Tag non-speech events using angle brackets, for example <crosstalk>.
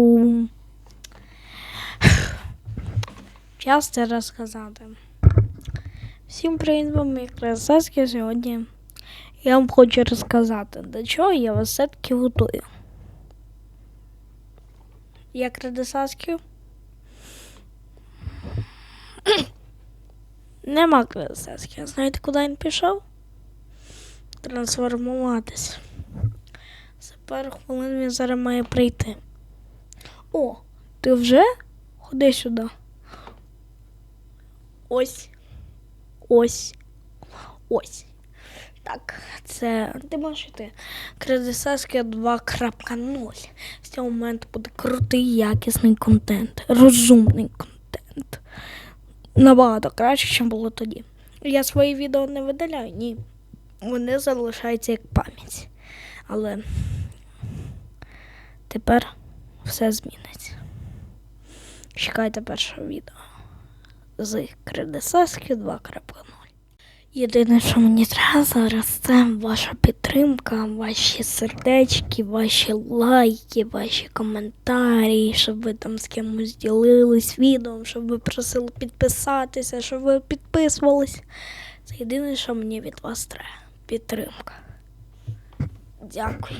Пум-пум. Час це розказати. Всім привіт вам, мій красавський сьогодні. Я вам хочу розказати, до чого я вас все-таки готую. Я кредисасків. <coughs> Нема кредисасків. Знаєте, куди він пішов? Трансформуватись. За пару хвилин він зараз має прийти. О, ти вже? Ходи сюди. Ось. Ось. Ось. Так, це ти можеш йти. Кредисаски 2.0. З цього моменту буде крутий, якісний контент, розумний контент. Набагато краще, ніж було тоді. Я свої відео не видаляю, ні. Вони залишаються як пам'ять. Але тепер все зміниться. Чекайте першого відео з Кредисаски 2.0. Єдине, що мені треба зараз, це ваша підтримка, ваші сердечки, ваші лайки, ваші коментарі, щоб ви там з кимось ділились відео, щоб ви просили підписатися, щоб ви підписувались. Це єдине, що мені від вас треба. Підтримка. Дякую.